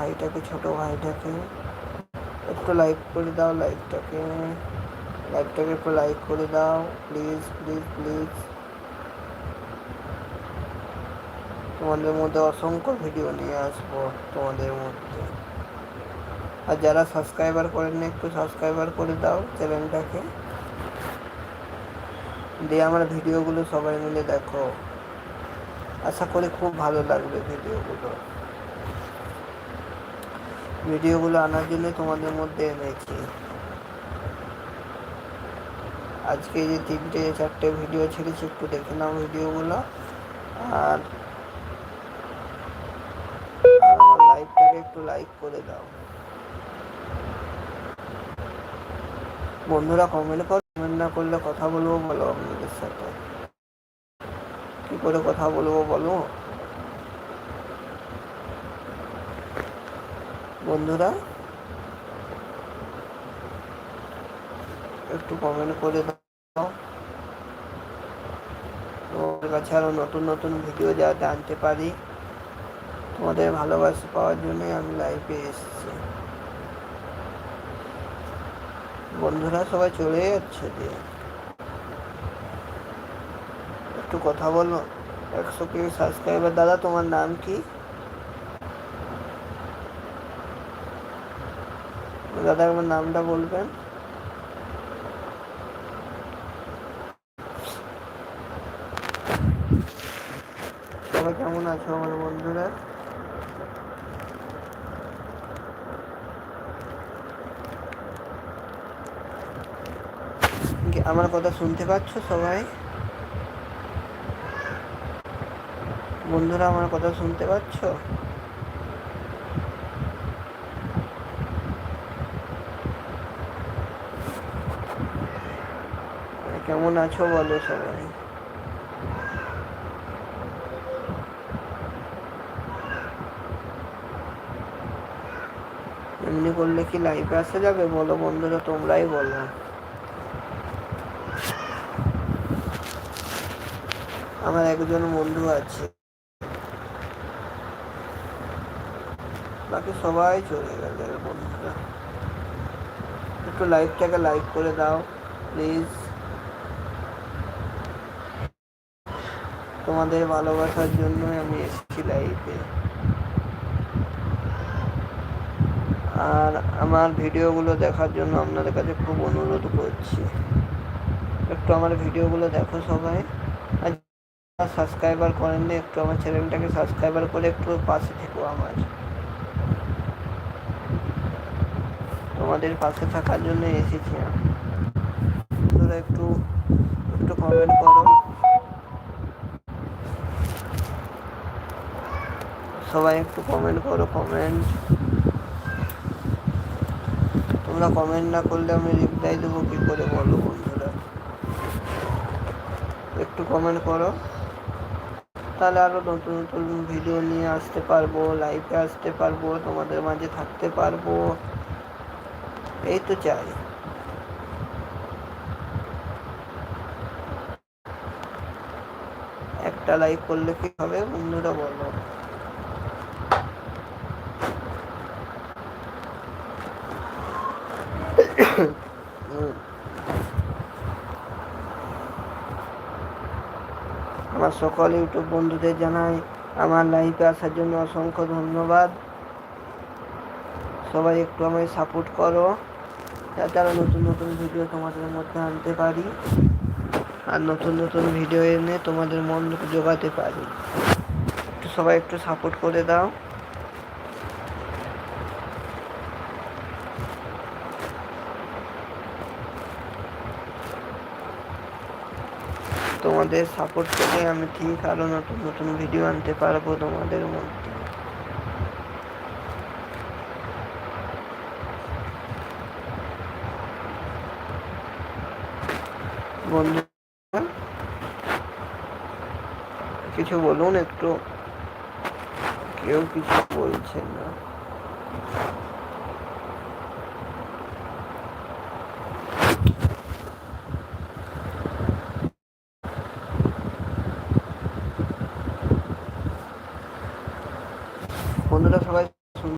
ভাইটাকে, ছোট ভাইটাকে। একটু লাইক করে দাও লাইকটাকে লাইকটাকে একটু লাইক করে দাও। প্লিজ প্লিজ প্লিজ তোমাদের মধ্যে অসংখ্য ভিডিও নিয়ে আসব তোমাদের মধ্যে। আর যারা সাবস্ক্রাইবার করেন একটু সাবস্ক্রাইবার করে দাও চ্যানেলটাকে দিয়ে আমার ভিডিওগুলো সবাই মিলে দেখো। আশা করি খুব ভালো লাগবে ভিডিওগুলো ভিডিওগুলো আনার জন্য তোমাদের মধ্যে এনেছি। আজকে যে তিনটে চারটে ভিডিও ছেড়েছি, একটু দেখে নাও ভিডিওগুলো। আর একটু লাইক করে দাও। বন্ধুরা কমেন্ট করো কমেন্ট না করলে কথা বলব বলো আপনাদের সাথে। কি করে কথা বলব বলো? বন্ধুরা, একটু কমেন্ট করে দাও। তোমাদের কাছে আরও নতুন নতুন ভিডিও যাতে আনতে পারি, তোমাদের ভালোবাসা পাওয়ার জন্যই আমি লাইভে এসেছি। বন্ধুরা, সবাই চলে যাচ্ছে দিয়ে একটু কথা বলো। একশো কে সাবস্ক্রাইবার দাদা, তোমার নাম কি? দাদা আমার নামটা বলবেন? সবাই কেমন আছো আমার বন্ধুরা? আমার কথা শুনতে পাচ্ছ সবাই? বন্ধুরা, আমার কথা শুনতে পাচ্ছ? কেমন আছো বলো সবাই? এমনি করলে কি লাইভে আসা যাবে? বলো বন্ধুরা, তোমরাই বলো। আমার একজন বন্ধু আছে। বাকি সবাই চলে গেল বন্ধুরা। একটু লাইভটাকে লাইক করে দাও প্লিজ তোমাদের ভালোবাসার জন্যই আমি এসেছি লাইফে আর আমার ভিডিওগুলো দেখার জন্য আপনাদের কাছে খুব অনুরোধ করছি। একটু আমার ভিডিওগুলো দেখো সবাই। আর সাবস্ক্রাইবার করেননি, একটু আমার চ্যানেলটাকে সাবস্ক্রাইবার করে একটু পাশে থেকো আমার। তোমাদের পাশে থাকার জন্য এসেছি আমি। তোরা একটু একটু কমেন্ট করো। সবাই একটু কমেন্ট করো কমেন্ট তোমরা কমেন্ট না করলে আমি রিপ্লাই দেবো কি করে বলো বন্ধুরা? একটু কমেন্ট করো। তাহলে আরও নতুন নতুন ভিডিও নিয়ে আসতে পারব লাইভে আসতে পারব, তোমাদের মাঝে থাকতে পারব। এই তো চাই। একটা লাইভ করলে কি হবে বন্ধুরা বলো। আমার সকল ইউটিউব বন্ধুদের জানাই আমার লাইভে আসার জন্য অসংখ্য ধন্যবাদ। সবাই একটু আমায় সাপোর্ট করো, যাতে নতুন নতুন ভিডিও তোমাদের মধ্যে আনতে পারি। আর নতুন নতুন ভিডিও এনে তোমাদের মন জোগাতে পারি। একটু সবাই একটু সাপোর্ট করে দাও। তোমাদের সাপোর্ট পেলে আমি ঠিক আরও নতুন নতুন ভিডিও আনতে পারব তোমাদের মধ্যে? বন্ধু, কিছু বলুন একটু। কেউ কিছু বলছে না। los robots